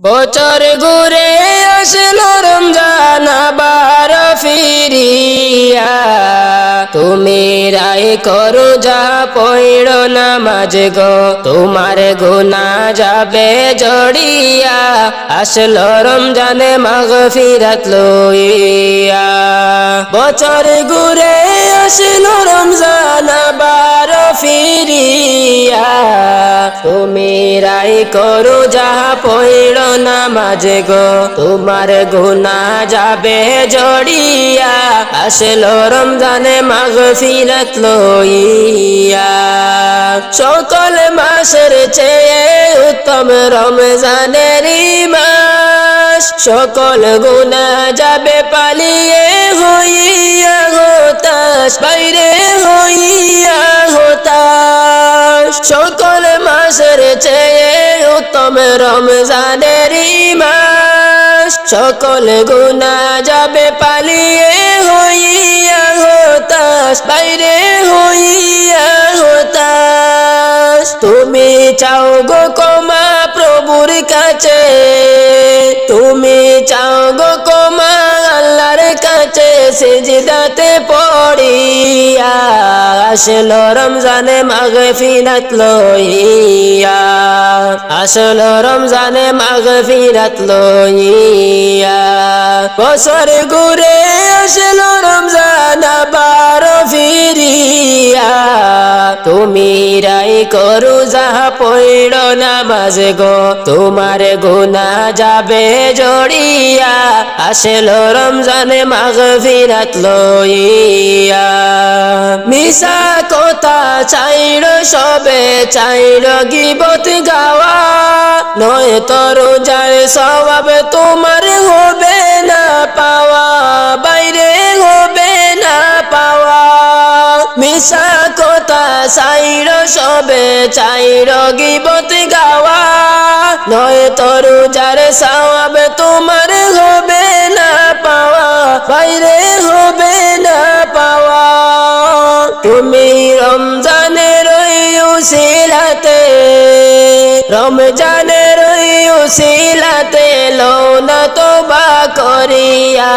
বছর ঘুরে করো যা পড় নামাজ গো। তোমার গুনা যাবে জড়িয়া। আসলো রমজানে মাগ ফিরাত লইয়া। বছর ঘুরে আসলো রমজান আবার ফিরিয়া। তুমি রায় করো যাহা পড় নামাজ গো। তোমার গুনা যাবে জড়িয়া। আসলো রমজানে মাগ ফিরত লইয়া। সকল মাসের চেয়ে উত্তম রমজানের মাস। সকল গুনা যাবে পালিয়ে হইয়া হতাশ বাইরে হইয়া হতাশ সকল মাসের চেয়ে উত্তম রমজানের মাস। সকল গুনা যাবে পালিয়ে হতাশ বাইরে হইয়া হতাশ। তুমি চাও গো কমা প্রভুর কাছে। তুমি চাও গো কমা আল্লাহর কাছে। সিজদাতে পড়িয়া আসলো রমজানে মাগ ফিরাত লইয়া। আসলো রমজানে মাগ ফিরাত লইয়া। বছর ঘুরে আসলো রমজান আবার ফিরিয়া। তুমি রাই করু যাহা পড় নামাজ গো, তোমার গুনা যাবে জড়িয়া। আসলো রমজানে মাগ ফিরাত লইয়া। মিশা কথা চাইর সবে চাইর গিবত গাওয়া। নয় তোর যায় সবাব তোমার হবে না পাওয়া। বাইরে হবে না পাওয়া। মিশা কথা চাইর সবে চাইর গিবত গাওয়া। নয় তোর যার সবাব তোমার হবে না পাওয়া। বাইরে হবে না রমজানের উসিলাতে রমজানের উসিলাতে লৌনা তো বা করিয়া,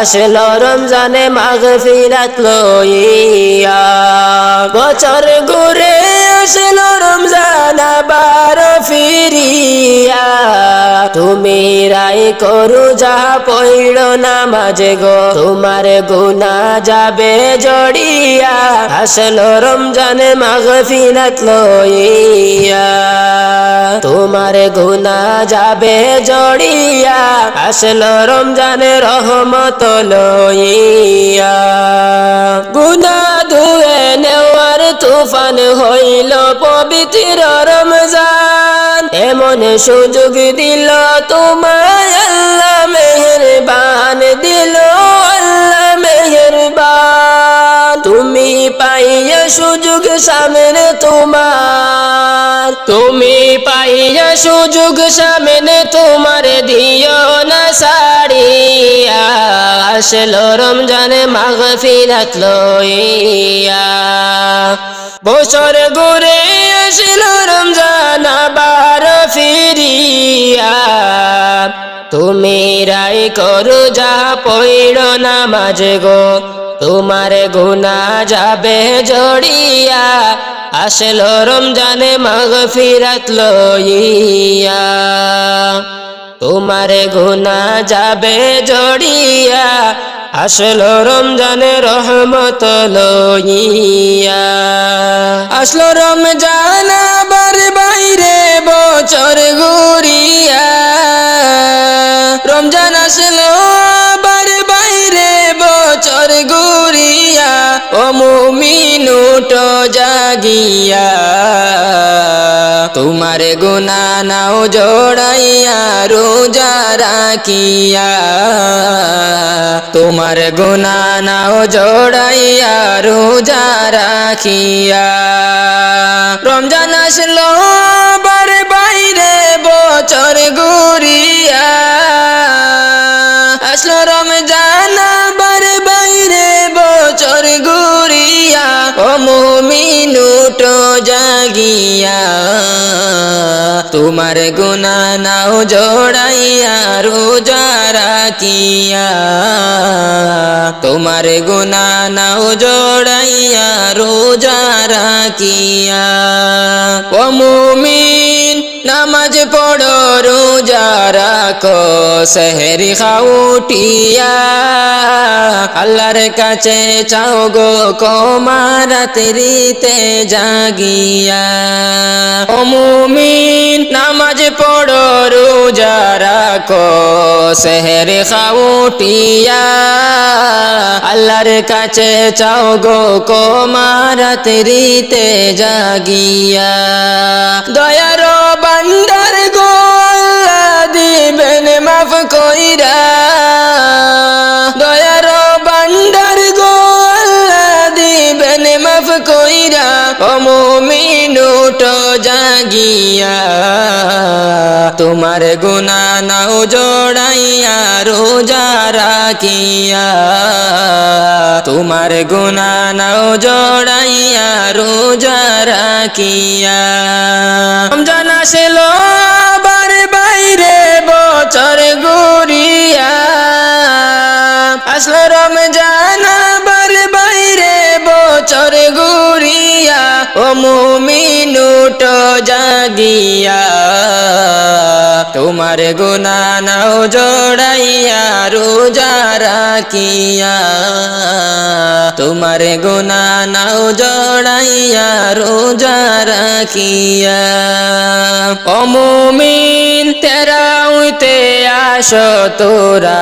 আসল রমজানে মাঘ ফিরাত লইয়া। বছর ঘুরে আসলো রমজান, আবার ফিরিয়া। তুমি রায় করু, যা পড় নামাজ গো। তোমার গুনা যাবে জড়িয়া। আসলো রমজানে মাঘ ফিরাত লইয়া। তোমার গুনা যাবে জড়িয়া। আসলো রমজানে রহমত লইয়া। গুনা ধুয়ে নেওয়ার তুফান হইল পবিত্র রমজান। এমন সুযোগ দিল তোমায় আল্লাহ মেহরবান দিল। সুযোগ সামনে তোমার। তুমি পাইয়া সুযোগ সামনে তোমার দিও না সাড়িয়া আসলো রমজানে মাঘ ফিরাত বছর ঘুরে আসলো রমজান আবার ফিরিয়া। তুমি রায় করো, যা পড় নামাজ গো। তোমার গুনা যাবে জড়িয়া, আসলো রমজানে মাঘ ফিরাত লইয়া। তোমার গুনা যাবে জড়িয়া, আসলো রমজানে রহমত লইয়া। আসলো রমজান আবার বাইরে বছর ঘুরিয়া, রমজান আসলো মুমিনুটো জাগিয়া, তোমার গুনা নাও জোড়াইয়া, রোজা রাখিয়া, তোমার গুনা নাও জোড়াইয়া, রোজা রাখিয়া। রমজান আসলো বার বাইরে বছর ঘুরিয়া, আসলো রমজান মুমিনুটো জাগিয়া, তোমার গুনা নাও জোড়াইয়া, রোজা রাখিয়া। তোমার গুনা নাও জোড়াইয়া, রোজা রাখিয়া। ও মুমিন নামাজ পড়ো, রোজা রাখো, সেহরি খাউটিয়া আল্লাহর কাছে চাও গো কমারাত্রিতে জাগিয়া। ও মুমিন, নামাজ পড়ো, রোজা রাখো, সেহরি খাউটিয়া আল্লাহর কাছে চাও গো কমারাত্রিতে জাগিয়া। দয়ার বান্দার গো আল্লাহ দিবেন, মাফ কইরা। দয়ার বান্দার গো আল্লাহ দিবেন, মাফ কইরা। ও মুমিনুটো জাগিয়া। তোমার গুনা নাও জোড়াইয়া, রোজা রাখিয়া। তোমার গুনা নাও জোড়াইয়া, রোজা রাখিয়া। আসলো আবার বাইরে বছর ঘুরিয়া। আসলো রমজান আবার বাইরে বছর ঘুরিয়া। ও মুমিনুটো জাগিয়া। তোমার গুনা নাও জোড়াইয়া, রোজা রাখিয়া। তোমার গুনা নাও জড়াইয়া রোজা রাখিয়া। অমুমিন মুমিন তেরা উইতে আসো তোরা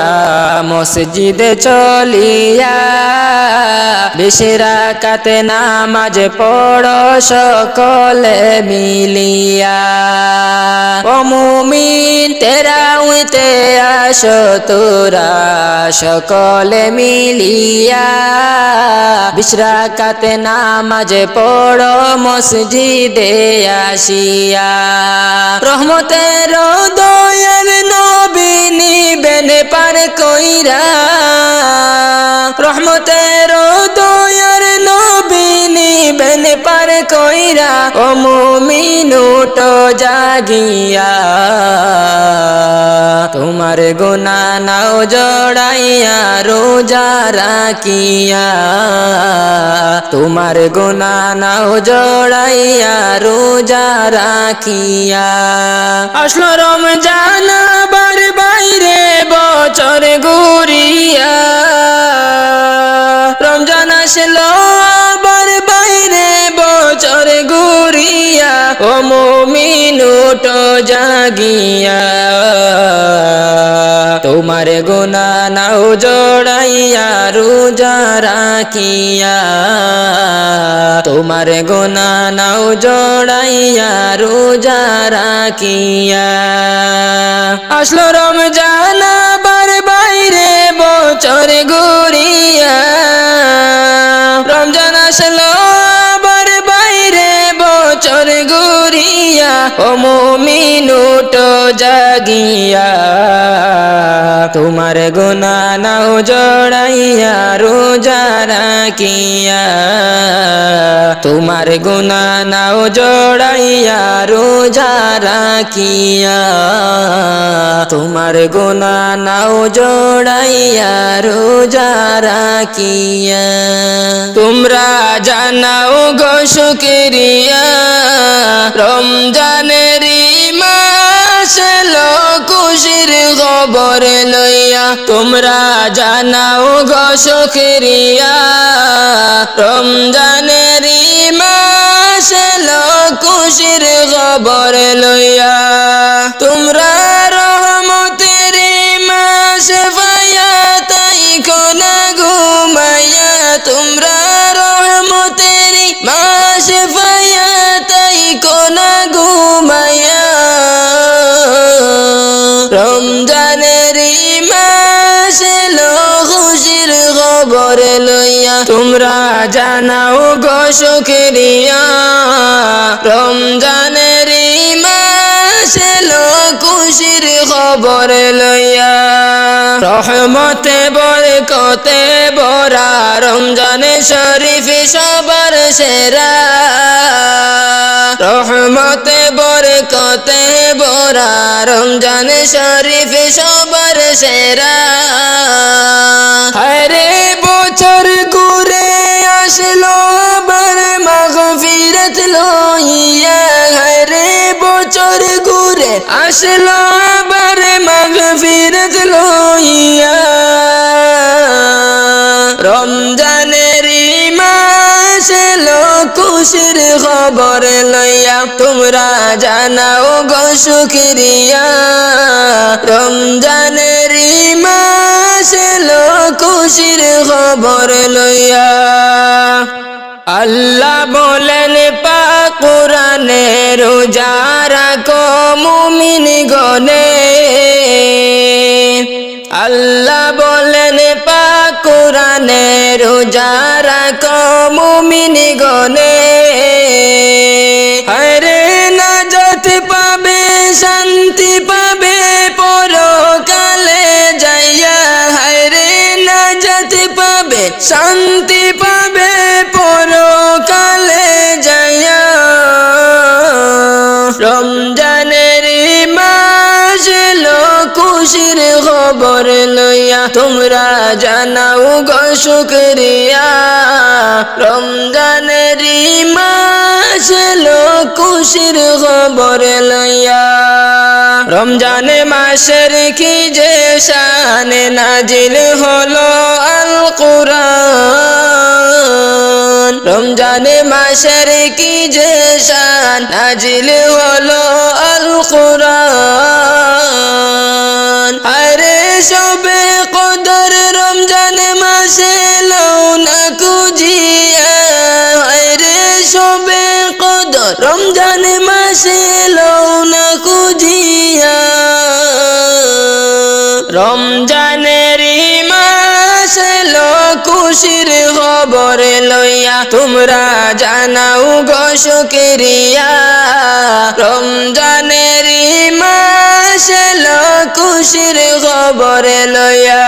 মসজিদে চলিয়া বেশিরা কাতে নামাজ পড়ো সকলে মিলিয়া। ও মুমিন তেরা উইতে আসো তোরা সকলে মিলিয়া। বিশ্রাকাতে নামাজ পড়ো মসজিদে আসিয়া। রহমতের দয়ার নবী নিবেন পার কইরা রহমতের দয়ার নিবেন পার কইরা ও মুমিনুটো জাগিয়া তোমার গুনা নাও জড়াইয়া রোজা রাখিয়া তোমার গুনা নাও জড়াইয়া রোজা রাখিয়া আসলো রমজান বার বাইরে বছর ঘুরিয়া রমজান আসলো বাইরে বছর ঘুরিয়া, ও মুমিনুটো জাগিয়া। তোমার গুনা নাও জড়াইয়া, রোজা রাখিয়া। তোমার গুনা নাও জড়াইয়া, রোজা রাখিয়া। আসলো রমজান মুমিনুটো জাগিয়া, তোমার গুনা নাও জড়াইয়া, রোজা রাখিয়া, তোমার গুনা নাও জড়াইয়া, রোজা রাখিয়া, তোমার গুনা নাও জড়াইয়া, রোজা রাখিয়া। তোমরা জানাও গো শুক্রিয়া খবর লইয়া তোমরা জানাও গো রমজানের মাস খুশির খবর লইয়া তোমরা খবর লইয়া। তোমরা জানাও গো শুক্রিয়া রমজানের খুশির খবর লইয়া। রহমতে, বরকতে, বরা রমজানে শরীফ সবার সেরা। রহমতে, বরকতে, বরা রমজান শরীফ সবার সেরা। হরে আসলো আবার মাগফিরত লইয়া হরে বছর ঘুরে। আসলো আবার মাগফিরত লইয়া। খুশির খবর লইয়া তোমরা জানাও গো শুক্রিয়া। রমজানের মাস এলো, খুশির খবর লইয়া। আল্লাহ বলেন পা কোরআনে রোজা রাখো মুমিন গনে। আল্লাহ বলেন পা কোরআনে রোজা রাখো মুমিন গনে। শান্তি পাবে পরকালে যাইয়া হরে নাজাত পাবে। শান্তি পাবে পরকালে যাইয়া। রমজানের মাস এলো, খুশির খবর লইয়া। তোমরা জানাও গো শুক্রিয়া। রমজানের মাস এলো, খুশির খবর লইয়া। রমজান মাসের কি যে শান নাজিল হলো আল কোরআন রমজান মাসের কি যে শান নাজিল হলো আল কোরআন আরে সবে কদর রমজান মাসে লৌনা কুজিয়া আরে সবে কদর রমজান মাসে লৌনা কুজিয়া রমজানের মাস এলো, খুশির খবর লইয়া। তোমরা জানাও গো রমজানের মাস এলো, খুশির খবর লইয়া।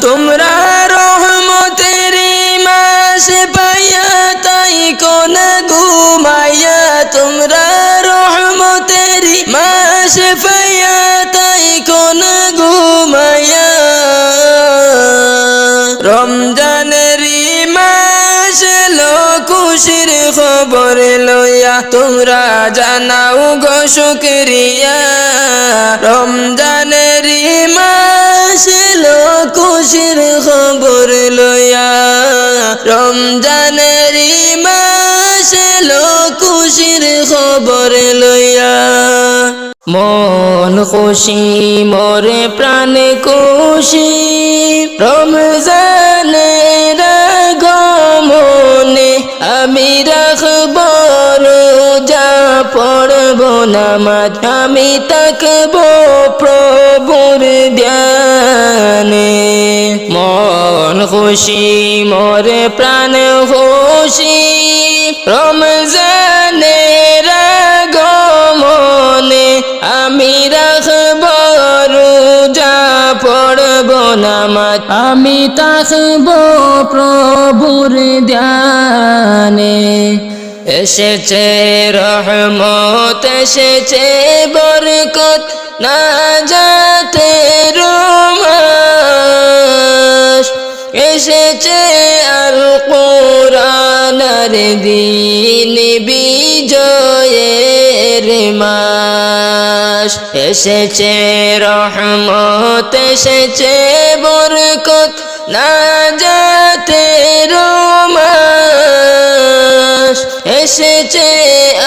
তোমরা খুশির খবর লইয়া তোমরা জানাও গো শুক্রিয়া। রমজানের মাস খুশির খবর লইয়া। রমজানের মাস খুশির খবর লইয়া। মন খুশি, মোরে প্রাণ খুশি। রমজানের নামাজ আমি তাকব প্রভুর ধ্যানে। মন খুশি, মোরে প্রাণ খুশি। রমজানের গমনে আমি রাখব রোজা, পড়ব নামাজ। আমি তাকব প্রভুর ধ্যানে। এসেছে রহমত, এসেছে বরকত, না যাতে রোমাস এসেছে আল কোরআনার দিন বিজয়ের মাস। এসেছে রহমত, এসেছে বরকত, না যাতে রোমাস এসেছে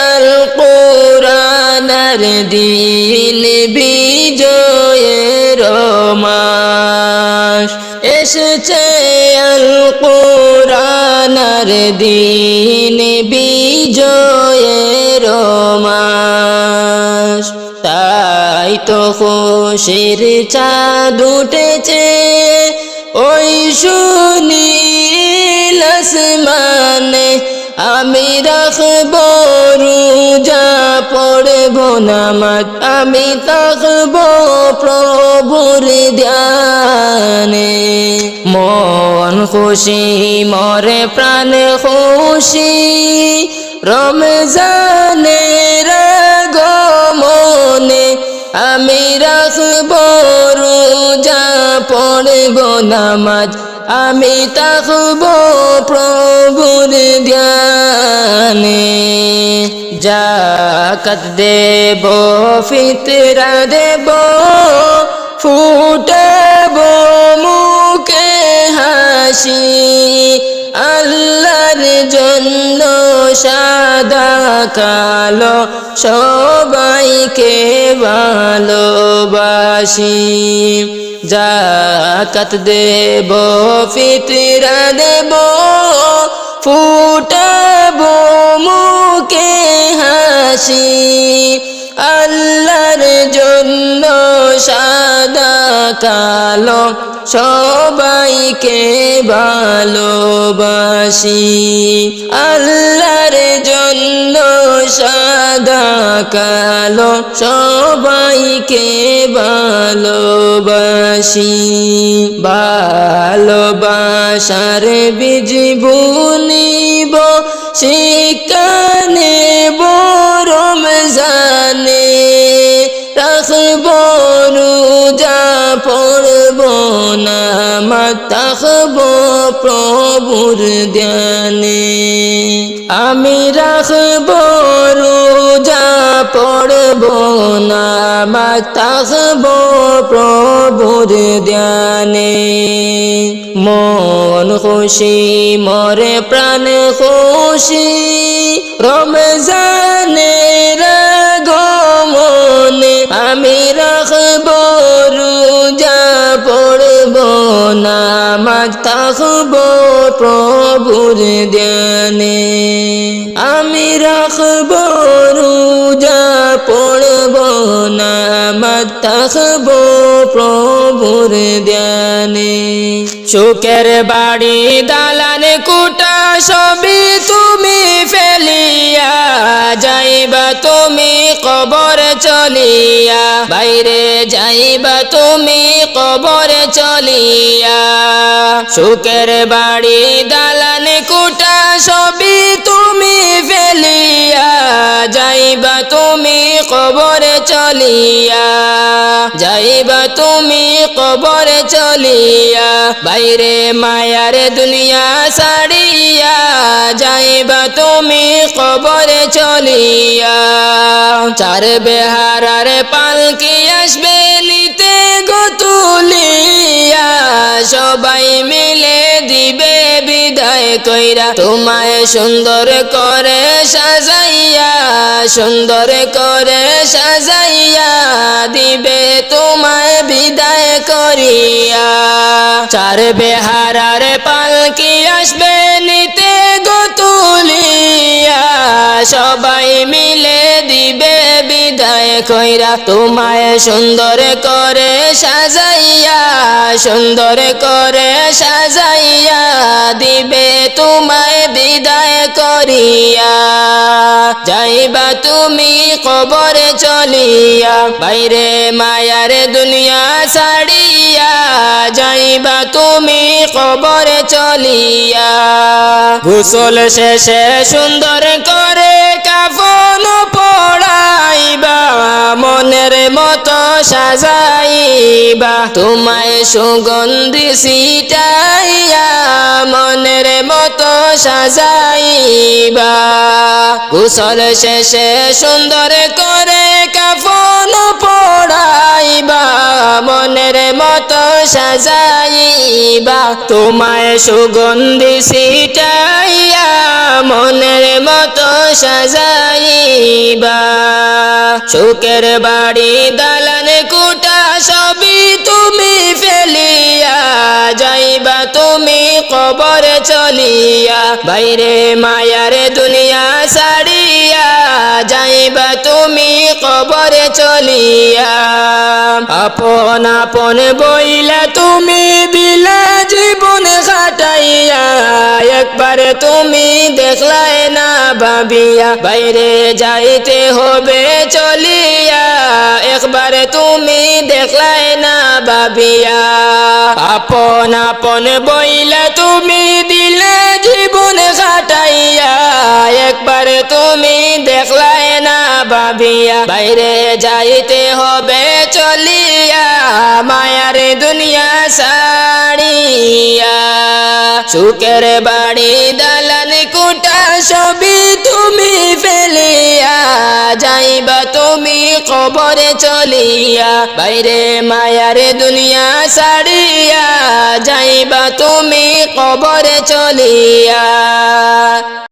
আল কোরআনার দিন বিজয়ের মাস এসেছে আল কোরআনার দিন বিজয়ের মাস তাই তো খুশির চাঁদ উঠেছে, ওই সুনীল আসমানে আমি রাখব রোজা পড়ব নামাজ। আমি থাকব প্রভুর ধ্যানে। মন খুশি, মরে প্রাণ খুশি। রমজানের গমনে আমি রাখব রোজা পড়ব নামাজ। আমি তাকব প্রভুর ধ্যানে। জাকাত দেব ফিতরা দেব ফুটব সাদা কালো সবাইকে ভালোবাসি। জাকাত দেব ফিতরা দেব ফুটাবো মুখে হাসি। আল্লাহর জন্য সাদা কালো, সবাইকে ভালোবাসি। আল্লাহর জন্য সাদা কালো, সবাইকে ভালোবাসি। ভালোবাসার বীজ বুনিব শিকানে বরম প্রভুর ধ্যানে আমি রাখব রোজা, পড়ব না তাকব প্রভুর ধ্যানে। মন খুশি, মরে প্রাণ খুশি রমজানের নামাজ তাকব প্রভুর ধ্যানে। আমি রাখব রোজা, পড়ব নামাজ, তাকব প্রভুর ধ্যানে। সুখের বাড়ি দালান কুটা সবই তুমি ফেলিয়া যাইবা, তুমি কবর চলিয়া, বাইরে যাইবা তুমি কবর চলিয়া। সুখের বাড়ি দালান কুটা সবই তুমি ফেলিয়া, যাইবা তুমি কবর চলিয়া, যাইবা তুমি কবর চলিয়া, বাইরে মায়ার দুনিয়া সারিয়া, যাইবা তুমি কবর চলিয়া। চার বেহারার পালকি আসবে নিতে গতুলিয়া সবাই মিলে দিবে বিদায় কইরা। তোমায় সুন্দর করে সাজাইয়া, সুন্দর করে সাজাইয়া দিবে তোমায় বিদায় করিয়া। চার বেহারার পালকি আসবে নিতে সবাই মিলে দিবে বিদায় কইরা তোমায় সুন্দর করে সাজাইয়া, সুন্দর করে সাজাইয়া দিবে তোমায় বিদায় করিয়া। যাইবা তুমি কবরে চলিয়া, বাইরে মায়ার দুনিয়া ছাড়িয়া যাইবা তুমি কবরে চলিয়া। গোসল শেষে সুন্দর করে কাফন পড়াইবা, মনের মতো সাজাইবা। তোমায় সুগন্ধি সিটাইয়া মনের মতো সাজাইবা। গোসল শেষে সুন্দর করে কাফন পড়াইবা, মনের মতো সাজাইবা। তোমায় সুগন্ধি সিটাইয়া মনের মতো সাজাইবা। সুখের বাড়ি দালান কুটা সবই চলিয়া বাইরে মায়ার দুনিয়া সারিয়া যাইবা তুমি কবর চলিয়া। আপন আপন বইলা তুমি দিলা জীবন খাটাইয়া, একবার তুমি দেখলাই না ভাবিয়া, বাইরে যাইতে হবে চলিয়া, একবার তুমি দেখলাই না ভাবিয়া। আপন আপন বইলা তুমি তুমি দেখলাই না ভাবিয়া, বাইরে যাইতে হবে, চলিয়া মায়ার দুনিয়া সাড়িয়া সুখের বাড়ি দালান কুটা সবই তুমি ফেলিয়া, যাইবা তুমি কবরে চলিয়া। বাইরে মায়ার দুনিয়া সাড়িয়া যাইবা তুমি কবরে চলিয়া।